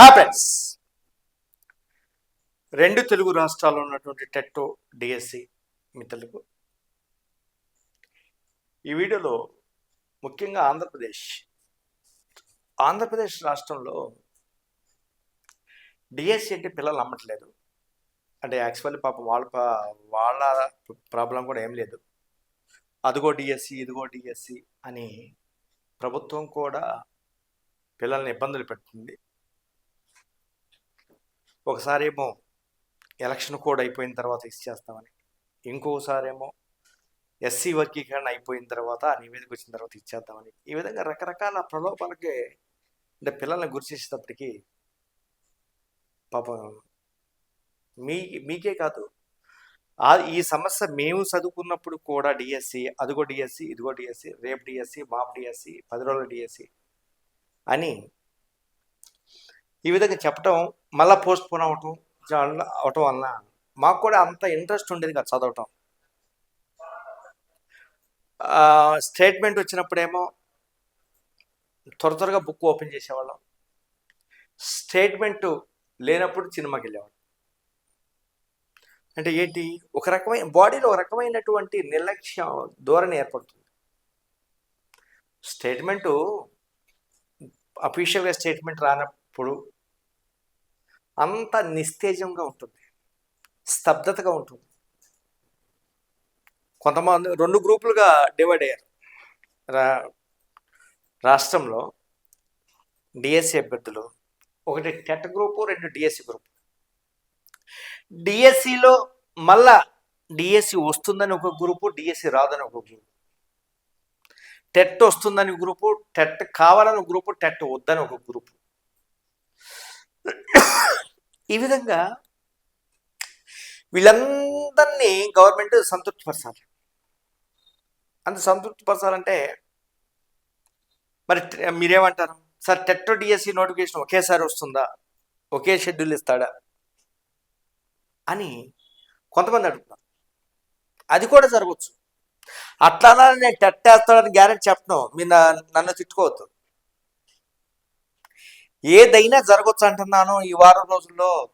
Happens రెండు తెలుగు రాష్ట్రాల్లో ఉన్నటువంటి టెట్టో డిఎస్సి మిత్రులకు. ఈ వీడియోలో ముఖ్యంగా ఆంధ్రప్రదేశ్. ఆంధ్రప్రదేశ్ రాష్ట్రంలో డిఎస్సి అంటే పిల్లలు నమ్మట్లేదు. అంటే యాక్చువల్లీ పాపం వాళ్ళ వాళ్ళ ప్రాబ్లం కూడా ఏం లేదు. అదిగో డిఎస్సి ఇదిగో డిఎస్సి అని ప్రభుత్వం కూడా పిల్లల్ని ఇబ్బందులు పెడుతుంది. ఒకసారి ఏమో ఎలక్షన్ కోడ్ అయిపోయిన తర్వాత ఇచ్చేస్తామని ఇంకోసారేమో ఎస్సీ వర్గీకరణ అయిపోయిన తర్వాత ఆ నివేదిక వచ్చిన తర్వాత ఇచ్చేద్దామని ఈ విధంగా రకరకాల ప్రలోభాలకి అంటే పిల్లల్ని గురి చేసేటప్పటికీ పాపం మీ మీకే కాదు. ఆ ఈ సమస్య మేము చదువుకున్నప్పుడు కూడా డిఎస్సి అదిగో డిఎస్సి ఇదిగో డిఎస్సి రేపు డిఎస్సి మాప్ డిఎస్సి పది రోజుల డిఎస్సి అని ఈ విధంగా చెప్పటం మళ్ళీ పోస్ట్ పోన్ అవటం అవటం వలన మాకు కూడా అంత ఇంట్రెస్ట్ ఉండేది కాదు చదవటం. స్టేట్మెంట్ వచ్చినప్పుడేమో త్వర త్వరగా బుక్ ఓపెన్ చేసేవాళ్ళం. స్టేట్మెంట్ లేనప్పుడు సినిమాకి వెళ్ళేవాళ్ళం. అంటే ఏంటి? ఒక రకమైన బాడీలో ఒక రకమైనటువంటి నిర్లక్ష్యం ధోరణి ఏర్పడుతుంది. స్టేట్మెంటు అఫీషియల్గా స్టేట్మెంట్ ఇప్పుడు అంత నిస్తేజంగా ఉంటుంది. స్తబ్దతగా ఉంటుంది. కొంతమంది రెండు గ్రూపులుగా డివైడ్ అయ్యారు. రా రాష్ట్రంలో డిఎస్సి అభ్యర్థులు ఒకటి టెట్ గ్రూపు రెండు డిఎస్సి గ్రూప్. డిఎస్సిలో మళ్ళా డిఎస్సి వస్తుందని ఒక గ్రూపు డిఎస్సి రాదని ఒక గ్రూపు. టెట్ వస్తుందని గ్రూపు టెట్ కావాలని గ్రూపు టెట్ వద్దని ఒక గ్రూపు. ఈ విధంగా వీళ్ళందరినీ గవర్నమెంట్ సంతృప్తిపరచాలి. అంత సంతృప్తిపరచాలంటే మరి మీరేమంటారు? సార్ టెట్ డిఎస్సి నోటిఫికేషన్ ఒకేసారి వస్తుందా? ఒకే షెడ్యూల్ ఇస్తాడా? అని కొంతమంది అడుగుతున్నారు. అది కూడా జరగవచ్చు. అట్లా నేను టెట్ వేస్తాడని గ్యారెంటీ చెప్పను. మీరు నన్ను తిట్టుకోవద్దు. ఏదైనా జరగవచ్చు అంటున్నాను ఈ వారం రోజుల్లో.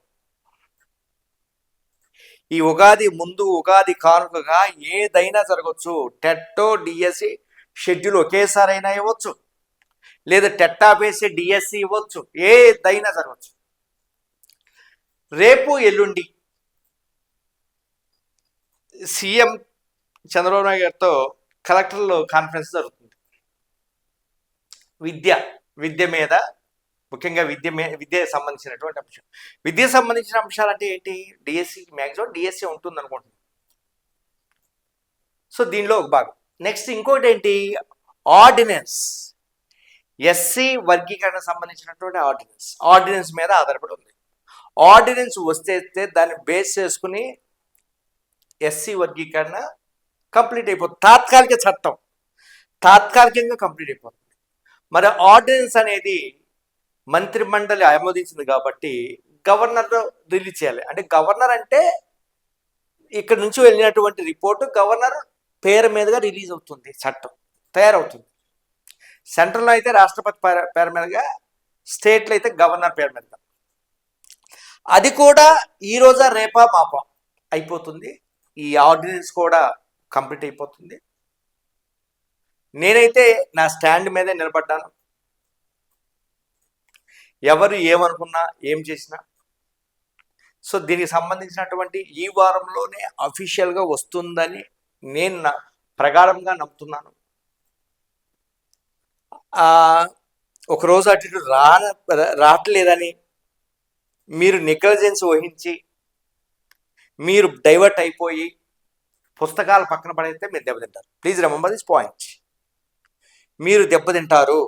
ఈ ఉగాది ముందు ఉగాది కానుకగా ఏదైనా జరగవచ్చు టెట్టో డిఎస్సి షెడ్యూల్ ఒకేసారి అయినా ఇవ్వచ్చు. లేదా టెట్ డిఎస్సి ఇవ్వచ్చు. ఏదైనా జరగవచ్చు రేపు ఎల్లుండి సీఎం చంద్రబాబు నాయుడు గారితో కలెక్టర్లో కాన్ఫరెన్స్ జరుగుతుంది. విద్య విద్య మీద ముఖ్యంగా విద్య విద్య విద్యకు సంబంధించినటువంటి అంశం. విద్యకు సంబంధించిన అంశాలు అంటే ఏంటి డిఎస్సి మ్యాక్సిమం డిఎస్సి ఉంటుంది అనుకుంటున్నాను సో దీనిలో ఒక భాగం. నెక్స్ట్ ఇంకోటి ఏంటి? ఆర్డినెన్స్ ఎస్సీ వర్గీకరణ సంబంధించినటువంటి ఆర్డినెన్స్ ఆర్డినెన్స్ మీద ఆధారపడి ఉంది. ఆర్డినెన్స్ వస్తే దాన్ని బేస్ చేసుకుని ఎస్సీ వర్గీకరణ కంప్లీట్ అయిపోతుంది. తాత్కాలిక చట్టం. తాత్కాలికంగా కంప్లీట్ అయిపోతుంది. మరి ఆర్డినెన్స్ అనేది మంత్రి మండలి ఆమోదించింది కాబట్టి గవర్నర్ రిలీజ్ చేయాలి. అంటే గవర్నర్ అంటే ఇక్కడ నుంచి వెళ్ళినటువంటి రిపోర్టు గవర్నర్ పేరు మీదుగా రిలీజ్ అవుతుంది చట్టం తయారవుతుంది. సెంట్రల్లో అయితే రాష్ట్రపతి పేర- పేరు మీదుగా స్టేట్లో అయితే గవర్నర్ పేరు మీద. అది కూడా ఈ రోజా రేపా మాపా అయిపోతుంది. ఈ ఆర్డినెన్స్ కూడా కంప్లీట్ అయిపోతుంది. నేనైతే నా స్టాండ్ మీదే నిలబడ్డాను. ఎవరు ఏమనుకున్నా ఏం చేసినా. సో దీనికి సంబంధించినటువంటి ఈ వారంలోనే అఫీషియల్గా వస్తుందని నేను నా ప్రగాఢంగా నమ్ముతున్నాను. ఒకరోజు అటు ఇటు రా రావట్లేదని మీరు నెగ్లిజెన్స్ వహించి మీరు డైవర్ట్ అయిపోయి పుస్తకాలు పక్కన పడైతే మీరు దెబ్బతింటారు. ప్లీజ్ రిమంబర్ దిస్ పాయింట్ మీరు దెబ్బతింటారు.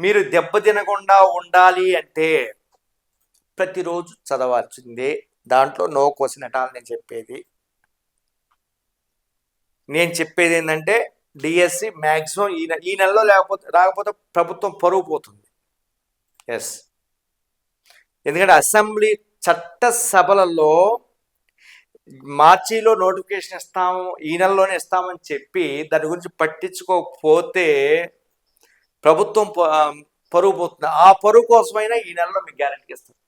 మీరు దెబ్బతినకుండా ఉండాలి అంటే ప్రతిరోజు చదవాల్సిందే. దాంట్లో నో క్వశ్చన్ అటాల్ నేను చెప్పేది. నేను చెప్పేది ఏంటంటే డిఎస్సి మ్యాక్సిమం ఈ నె- ఈ నెలలో లేకపోతే రాకపోతే ప్రభుత్వం పరువు పోతుంది. ఎస్. ఎందుకంటే అసెంబ్లీ చట్ట సభలలో మార్చిలో నోటిఫికేషన్ ఇస్తాము ఈ నెలలోనే ఇస్తామని చెప్పి దాని గురించి పట్టించుకోకపోతే ప్రభుత్వం ప- పరువు పోతుంది ఆ పరువు కోసమైనా ఈ నెలలో మీకు గ్యారెంటీ ఇస్తారు.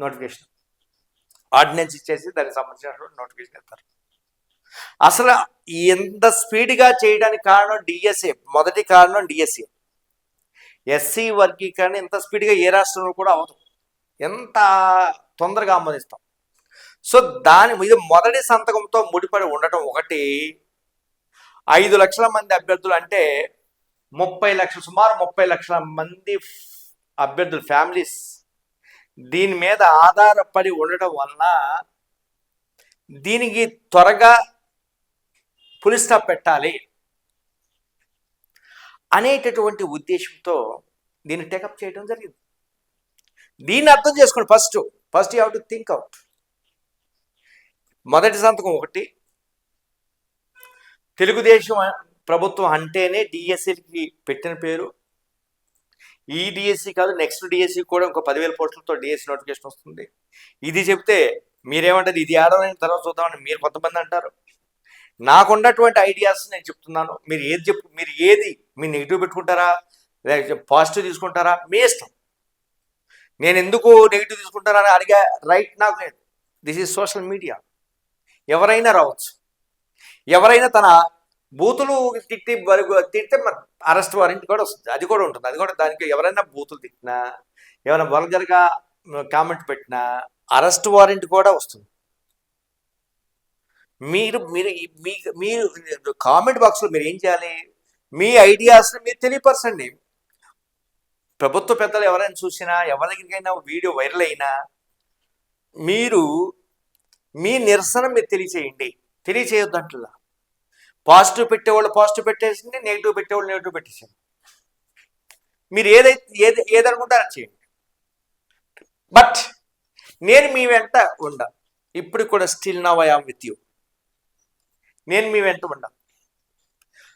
నోటిఫికేషన్ ఆర్డినెన్స్ ఇచ్చేసి దానికి సంబంధించినటువంటి నోటిఫికేషన్ ఇస్తారు. అసలు ఎంత స్పీడ్గా చేయడానికి కారణం డిఎస్ఏ మొదటి కారణం డిఎస్ఏ ఎస్సీ వర్గీకరణ ఇంత స్పీడ్గా ఏ రాష్ట్రంలో కూడా అవదు ఎంత తొందరగా ఆమోదిస్తాం. సో దాని ఇది మొదటి సంతకంతో ముడిపడి ఉండటం ఒకటి. ఐదు లక్షల మంది అభ్యర్థులు అంటే ముప్పై లక్షల సుమారు ముప్పై లక్షల మంది అభ్యర్థుల ఫ్యామిలీస్ దీని మీద ఆధారపడి ఉండడం వలన దీనికి త్వరగా పులి స్టాప్ పెట్టాలి అనేటటువంటి ఉద్దేశంతో దీన్ని టేకప్ చేయడం జరిగింది. దీన్ని అర్థం చేసుకోండి first. First you have to think out. మొదటి సంతకం ఒకటి. తెలుగుదేశం ప్రభుత్వం అంటేనే డిఎస్సికి పెట్టిన పేరు. ఈ డిఎస్సి కాదు నెక్స్ట్ డిఎస్సి కూడా ఇంకో పదివేల పోస్టులతో డిఎస్సి నోటిఫికేషన్ వస్తుంది. ఇది చెప్తే మీరేమంటారు? ఇది ఆడని తర్వాత చూద్దామని మీరు కొంతమంది అంటారు. నాకున్నటువంటి ఐడియాస్ నేను చెప్తున్నాను. మీరు ఏది చెప్పు మీరు ఏది మీరు నెగిటివ్ పెట్టుకుంటారా? లేకపోతే పాజిటివ్ తీసుకుంటారా? మీ ఇష్టం. నేను ఎందుకు నెగిటివ్ తీసుకుంటారా అని అడిగా రైట్ నాకు లేదు. దిస్ ఈజ్ సోషల్ మీడియా ఎవరైనా రావచ్చు. ఎవరైనా తన బూతులు తిట్టి వరకు తిడితే అరెస్ట్ వారెంట్ కూడా వస్తుంది. అది కూడా ఉంటుంది. అది కూడా దానికి ఎవరైనా బూతులు తిట్టినా ఎవరైనా వల్గర్గా కామెంట్ పెట్టినా అరెస్ట్ వారెంట్ కూడా వస్తుంది. మీరు మీరు మీ మీరు కామెంట్ బాక్స్లో మీరు ఏం చేయాలి? మీ ఐడియాస్ని మీరు తెలియపరచండి. ప్రభుత్వ పెద్దలు ఎవరైనా చూసినా ఎవరి దగ్గరికైనా వీడియో వైరల్ అయినా మీరు మీ నిరసన మీరు తెలియచేయండి. తెలియచేయొద్దంటలా పాజిటివ్ పెట్టేవాళ్ళు పాజిటివ్ పెట్టేసింది నెగిటివ్ పెట్టేవాళ్ళు నెగిటివ్ పెట్టేసింది. మీరు ఏదైతే ఏది ఏదనుకుంటారో చేయండి. బట్ నేను మీ వెంట ఉండ. ఇప్పుడు కూడా స్టిల్ నా వై ఆమ్ విత్ యూ. నేను మీ వెంట ఉండ.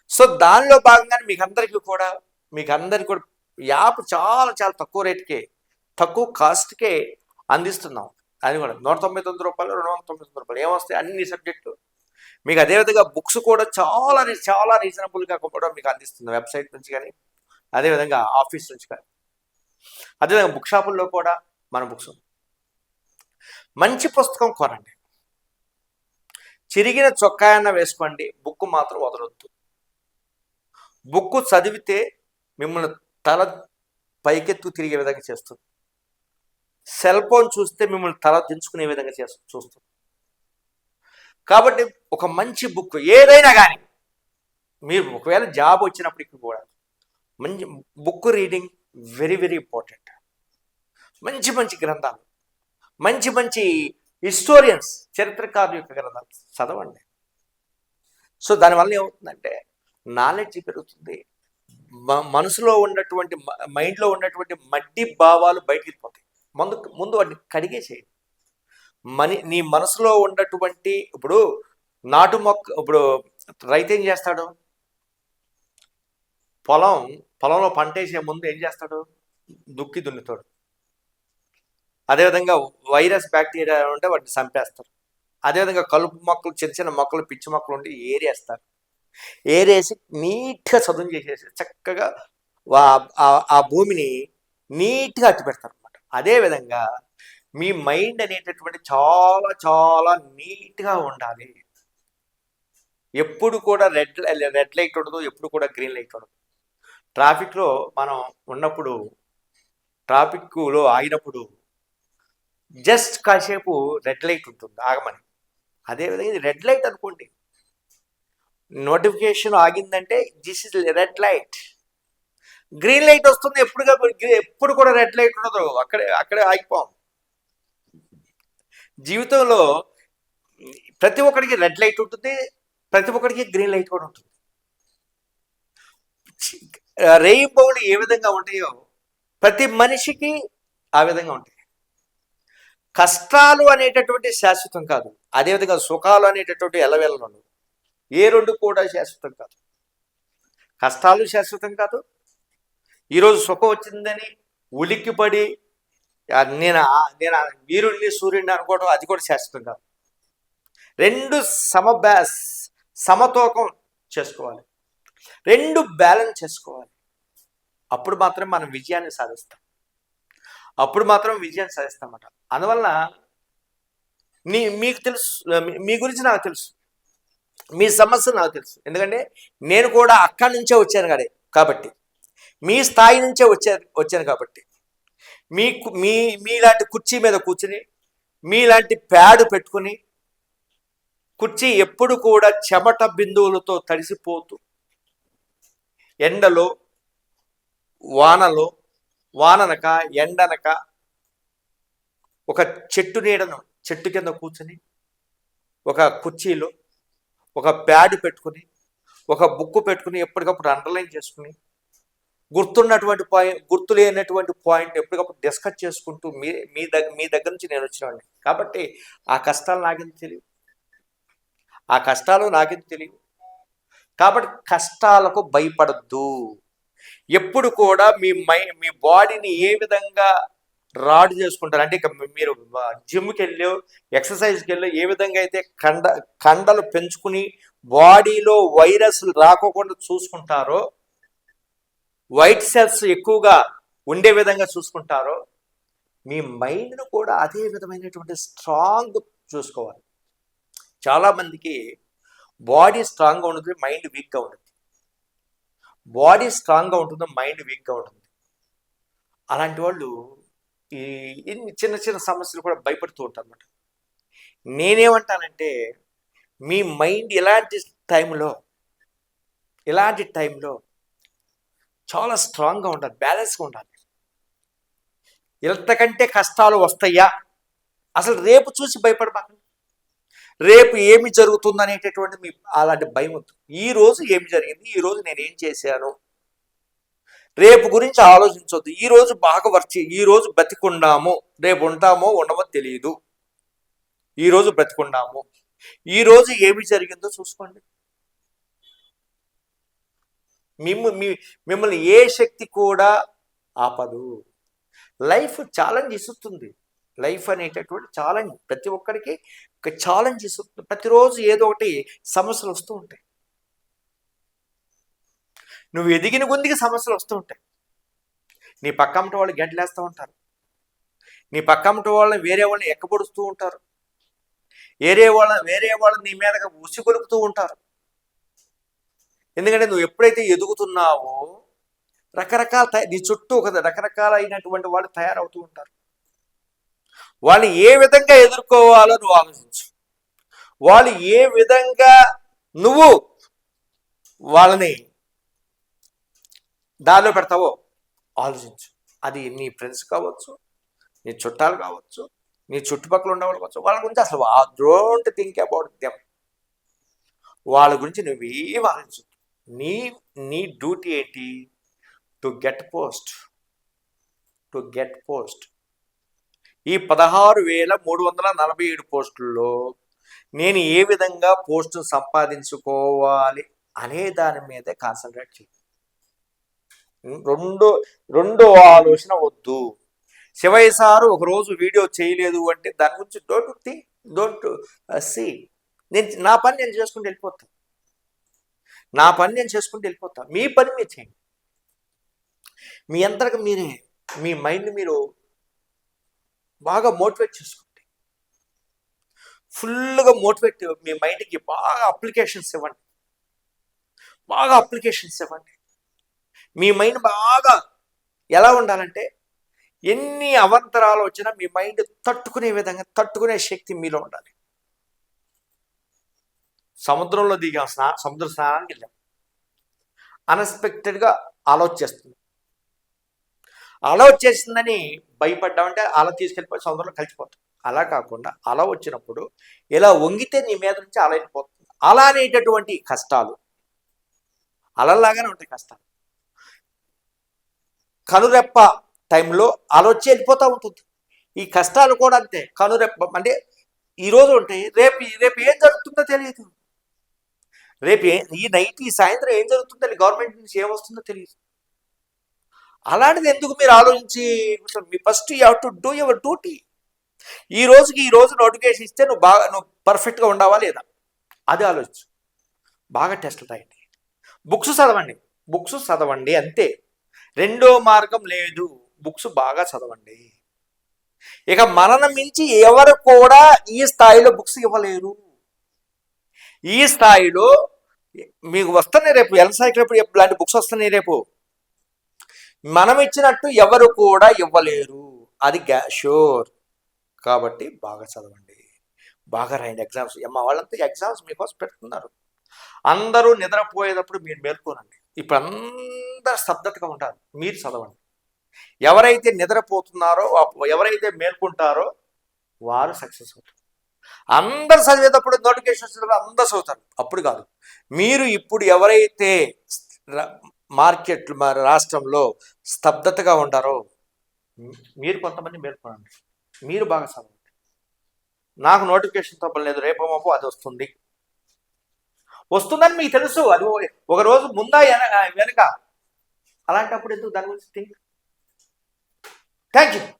సో దానిలో భాగంగానే మీకు అందరికీ కూడా మీకు అందరికీ కూడా యాప్ చాలా చాలా తక్కువ రేట్కే తక్కువ కాస్ట్కే అందిస్తున్నాం. అది కూడా నూట తొంభై తొమ్మిది రూపాయలు రెండు వందల తొమ్మిది తొమ్మిది రూపాయలు. ఏమొస్తాయి? అన్ని సబ్జెక్టు మీకు అదేవిధంగా బుక్స్ కూడా చాలా రీ- చాలా రీజనబుల్గా కూడా మీకు అందిస్తుంది వెబ్సైట్ నుంచి కానీ అదేవిధంగా ఆఫీస్ నుంచి కానీ. అదేవిధంగా బుక్ షాపుల్లో కూడా మన బుక్స్ మంచి పుస్తకం కొనండి. చిరిగిన చొక్కాయన్న వేసుకోండి బుక్ మాత్రం వదలొద్దు. బుక్ చదివితే మిమ్మల్ని తల పైకెత్తు తిరిగే విధంగా చేస్తుంది. సెల్ ఫోన్ చూస్తే మిమ్మల్ని తల దించుకునే విధంగా చేస్తూ చూస్తుంది. కాబట్టి ఒక మంచి బుక్ ఏదైనా కానీ మీరు ఒకవేళ జాబ్ వచ్చినప్పటికీ కూడా మంచి book reading very very important మంచి మంచి గ్రంథాలు మంచి మంచి హిస్టోరియన్స్ చరిత్రకారుల యొక్క గ్రంథాలు చదవండి. సో దానివల్ల ఏమవుతుందంటే నాలెడ్జ్ పెరుగుతుంది. మ- మనసులో ఉన్నటువంటి మైండ్లో ఉన్నటువంటి మడ్డి భావాలు బయటికి పోతాయి ముందు ముందు వాటిని కడిగేసేయండి. మని నీ మనసులో ఉన్నటువంటి ఇప్పుడు నాటు మొక్క ఇప్పుడు రైతు ఏం చేస్తాడు? పొలం పొలంలో పంట వేసే ముందు ఏం చేస్తాడు? దుక్కి దున్నుతాడు. అదేవిధంగా వైరస్ బ్యాక్టీరియా ఉంటే వాటిని చంపేస్తారు. అదేవిధంగా కలుపు మొక్కలు చిన్న చిన్న మొక్కలు పిచ్చి మొక్కలు ఉంటే ఏరేస్తారు. ఏరేసి నీట్గా చదును చేసేసి చక్కగా ఆ- భూమిని నీట్గా అట్టు పెడతారు అనమాట అదేవిధంగా మీ మైండ్ అనేటటువంటి చాలా చాలా నీట్గా ఉండాలి. ఎప్పుడు కూడా రెడ్ రెడ్ లైట్ ఉండదు ఎప్పుడు కూడా గ్రీన్ లైట్ ఉండదు. ట్రాఫిక్లో మనం ఉన్నప్పుడు ట్రాఫిక్లో ఆగినప్పుడు జస్ట్ కాసేపు రెడ్ లైట్ ఉంటుంది ఆగమని. అదేవిధంగా ఇది రెడ్ లైట్ అనుకోండి. Notification ఆగిందంటే this is red light. Green light వస్తుంది ఎప్పుడుగా ఎప్పుడు కూడా రెడ్ లైట్ ఉండదు. అక్కడే అక్కడే ఆగిపోం. జీవితంలో ప్రతి ఒక్కడికి రెడ్ లైట్ ఉంటుంది ప్రతి ఒక్కడికి గ్రీన్ లైట్ కూడా ఉంటుంది. రెయిన్బోలు ఏ విధంగా ఉంటాయో ప్రతి మనిషికి ఆ విధంగా ఉంటాయి. కష్టాలు అనేటటువంటి శాశ్వతం కాదు. అదేవిధంగా సుఖాలు అనేటటువంటి ఎలవెలను ఏ రెండు కూడా శాశ్వతం కాదు. కష్టాలు శాశ్వతం కాదు. ఈరోజు సుఖం వచ్చిందని ఉలిక్కిపడి నేను నేను వీరుణ్ణి సూర్యుడిని అనుకోవడం అది కూడా శాశ్వతం కాదు. రెండు సమ సమతూకం చేసుకోవాలి. రెండు బ్యాలెన్స్ చేసుకోవాలి. అప్పుడు మాత్రం మనం విజయాన్ని సాధిస్తాం. అప్పుడు మాత్రం విజయాన్ని సాధిస్తామట. అందువల్ల నీ మీకు తెలుసు మీ- గురించి నాకు తెలుసు. మీ సమస్య నాకు తెలుసు. ఎందుకంటే నేను కూడా అక్కడి నుంచే వచ్చాను కాడే కాబట్టి. మీ స్థాయి నుంచే వచ్చా వచ్చాను కాబట్టి. మీ మీ మీలాంటి కుర్చీ మీద కూర్చుని మీలాంటి ప్యాడ్ పెట్టుకుని కుర్చీ ఎప్పుడు కూడా చెమట బిందువులతో తడిసిపోతూ ఎండలో వానలో వాననక ఎండనక ఒక చెట్టు నీడను చెట్టు కింద కూర్చుని ఒక కుర్చీలో ఒక ప్యాడ్ పెట్టుకుని ఒక బుక్ పెట్టుకుని ఎప్పటికప్పుడు అండర్లైన్ చేసుకుని గుర్తున్నటువంటి పాయింట్ గుర్తు లేనటువంటి పాయింట్ ఎప్పటికప్పుడు డిస్కస్ చేసుకుంటూ మీ మీ దగ్గర మీ దగ్గర నుంచి నేను వచ్చినవాడిని. కాబట్టి ఆ కష్టాలు నాకెందుకు తెలియవు? ఆ కష్టాలు నాకెందుకు తెలియవు? కాబట్టి కష్టాలకు భయపడద్దు. ఎప్పుడు కూడా మీ మై మీ బాడీని ఏ విధంగా రాడ్ చేసుకుంటారు? అంటే ఇక మీరు జిమ్కి వెళ్ళో ఎక్సర్సైజ్కి వెళ్ళో ఏ విధంగా అయితే కండ కండలు పెంచుకుని బాడీలో వైరస్లు రాకోకుండా చూసుకుంటారో వైట్ సెల్స్ ఎక్కువగా ఉండే విధంగా చూసుకుంటారో మీ మైండ్ను కూడా అదే విధమైనటువంటి స్ట్రాంగ్ చూసుకోవాలి. చాలామందికి బాడీ స్ట్రాంగ్గా ఉంటుంది మైండ్ వీక్గా ఉంటుంది బాడీ స్ట్రాంగ్గా ఉంటుంది మైండ్ వీక్గా ఉంటుంది అలాంటి వాళ్ళు ఈ చిన్న చిన్న సమస్యలు కూడా భయపడుతూ ఉంటారు అనమాట నేనేమంటానంటే మీ మైండ్ ఇలాంటి టైంలో ఇలాంటి టైంలో చాలా స్ట్రాంగ్గా ఉండాలి బ్యాలెన్స్గా ఉండాలి. ఇంతకంటే కష్టాలు వస్తాయా? అసలు రేపు చూసి భయపడబాకండి రేపు ఏమి జరుగుతుంది అనేటటువంటి మీ అలాంటి భయం వద్దు. ఈ రోజు ఏమి జరిగింది? ఈ రోజు నేను ఏం చేశాను? రేపు గురించి ఆలోచించొద్దు. ఈ రోజు బాగా వర్చి ఈ రోజు రేపు ఉంటామో ఉండమో తెలియదు ఈ రోజు బ్రతికున్నాము ఈ రోజు ఏమి జరిగిందో చూసుకోండి. మిమ్మ మీ మిమ్మల్ని ఏ శక్తి కూడా ఆపదు. లైఫ్ ఛాలెంజ్ ఇస్తుంది. లైఫ్ అనేటటువంటి ఛాలెంజ్ ప్రతి ఒక్కరికి ఒక ఛాలెంజ్ ఇస్తుంది. ప్రతిరోజు ఏదో ఒకటి సమస్యలు వస్తూ ఉంటాయి. నువ్వు ఎదిగిన గుందికి సమస్యలు వస్తూ ఉంటాయి. నీ పక్కమ్మటి వాళ్ళు గంటలేస్తూ ఉంటారు. నీ పక్కమ్మటి వాళ్ళని వేరే వాళ్ళని ఎక్కబడుస్తూ ఉంటారు. వేరే వాళ్ళ వేరే వాళ్ళని నీ మీదగా ఉసిగొలుపుతూ ఉంటారు. ఎందుకంటే నువ్వు ఎప్పుడైతే ఎదుగుతున్నావో రకరకాల నీ చుట్టూ ఒక రకరకాలైనటువంటి వాళ్ళు తయారవుతూ ఉంటారు. వాళ్ళని ఏ విధంగా ఎదుర్కోవాలో నువ్వు ఆలోచించు. వాళ్ళు ఏ విధంగా నువ్వు వాళ్ళని దారిలో పెడతావో ఆలోచించు. అది నీ ఫ్రెండ్స్ కావచ్చు నీ చుట్టాలు కావచ్చు నీ చుట్టుపక్కల ఉండేవాళ్ళు కావచ్చు వాళ్ళ గురించి అసలు డోంట్ థింక్ అబౌట్ దెమ్ వాళ్ళ గురించి నువ్వేం ఆలోచించు నీ నీ డ్యూటీ ఏంటి? To get post. To get post. ఈ పదహారు వేల మూడు వందల నలభై ఏడు పోస్టుల్లో నేను ఏ విధంగా పోస్టును సంపాదించుకోవాలి అనే దాని మీదే కాన్సన్ట్రేట్ చేయి. రెండో రెండో ఆలోచన వద్దు. శివయ్య సారు ఒకరోజు వీడియో చేయలేదు అంటే దాని గురించి డోంట్ థింక్ డోంట్ సి. నేను నా పని నేను చేసుకుంటూ వెళ్ళిపోతాను నా పని నేను చేసుకుంటూ వెళ్ళిపోతాను మీ పని మీరు చేయండి. మీ అంతరకు మీరే మీ మైండ్ మీరు బాగా మోటివేట్ చేసుకోండి. ఫుల్గా మోటివేట్ మీ మైండ్కి బాగా అప్లికేషన్స్ ఇవ్వండి. బాగా అప్లికేషన్స్ ఇవ్వండి. మీ మైండ్ బాగా ఎలా ఉండాలంటే ఎన్ని అవంతరాలు వచ్చినా మీ మైండ్ తట్టుకునే విధంగా తట్టుకునే శక్తి మీలో ఉండాలి. సముద్రంలో దిగాం స్నా సముద్ర స్నానానికి వెళ్ళాం. అన్ఎక్స్పెక్టెడ్గా చేస్తుంది. అలోచ్ చేసిందని భయపడ్డామంటే అలా తీసుకెళ్ళిపోయి సముద్రంలో కలిసిపోతాం. అలా కాకుండా అలా వచ్చినప్పుడు ఇలా వంగితే నీ మీద నుంచి అలా వెళ్ళిపోతుంది అలా అనేటటువంటి కష్టాలు. అలలాగానే ఉంటాయి కష్టాలు. కనురెప్ప టైంలో అలొచ్చి వెళ్ళిపోతూ ఉంటుంది. ఈ కష్టాలు కూడా అంతే. కనురెప్ప అంటే ఈరోజు ఉంటాయి. రేపు రేపు ఏం జరుగుతుందో తెలియదు. రేపు ఈ నైట్ ఈ సాయంత్రం ఏం జరుగుతుందని గవర్నమెంట్ నుంచి ఏమొస్తుందో తెలియదు అలాంటిది ఎందుకు మీరు ఆలోచించి మీ first you to do your duty? ఈ రోజుకి ఈ రోజు నోటిఫికేషన్ ఇస్తే నువ్వు బాగా నువ్వు పర్ఫెక్ట్గా ఉండవా లేదా? అది ఆలోచించు బాగా టెస్ట్లు రాయండి బుక్స్ చదవండి. బుక్స్ చదవండి అంతే. రెండో మార్గం లేదు. బుక్స్ బాగా చదవండి. ఇక మనను మించి ఎవరు కూడా ఈ స్థాయిలో బుక్స్ ఇవ్వలేరు. ఈ స్థాయిలో మీకు వస్తున్నాయి రేపు ఎన్సైక్లోపీడియా లాంటి బుక్స్ వస్తున్నాయి రేపు. మనం ఇచ్చినట్టు ఎవరు కూడా ఇవ్వలేరు. అది గ్యా షూర్. కాబట్టి బాగా చదవండి. బాగా రాయండి ఎగ్జామ్స్. మా వాళ్ళంతా ఎగ్జామ్స్ మీకోసం పెడుతున్నారు. అందరూ నిద్రపోయేటప్పుడు మీరు మేల్కోనండి. ఇప్పుడు అందరు స్తబ్దతగా ఉంటారు. మీరు చదవండి. ఎవరైతే నిద్రపోతున్నారో ఎవరైతే మేల్కొంటారో వారు సక్సెస్ అవుతారు. అందరు చదివేటప్పుడు నోటిఫికేషన్ వచ్చినప్పుడు అందరు చదువుతారు. అప్పుడు కాదు. మీరు ఇప్పుడు ఎవరైతే మార్కెట్లు మార్కెట్ రాష్ట్రంలో స్తబ్దతగా ఉంటారో మీరు కొంతమంది మేల్కొనండి. మీరు బాగా చదవండి. నాకు నోటిఫికేషన్ తప్ప లేదు. రేపో మాపు అది వస్తుంది. వస్తుందని మీకు తెలుసు. అది ఒక రోజు ముందా వెనక. అలాంటప్పుడు ఎందుకు దాని గురించి థింక్? Thank you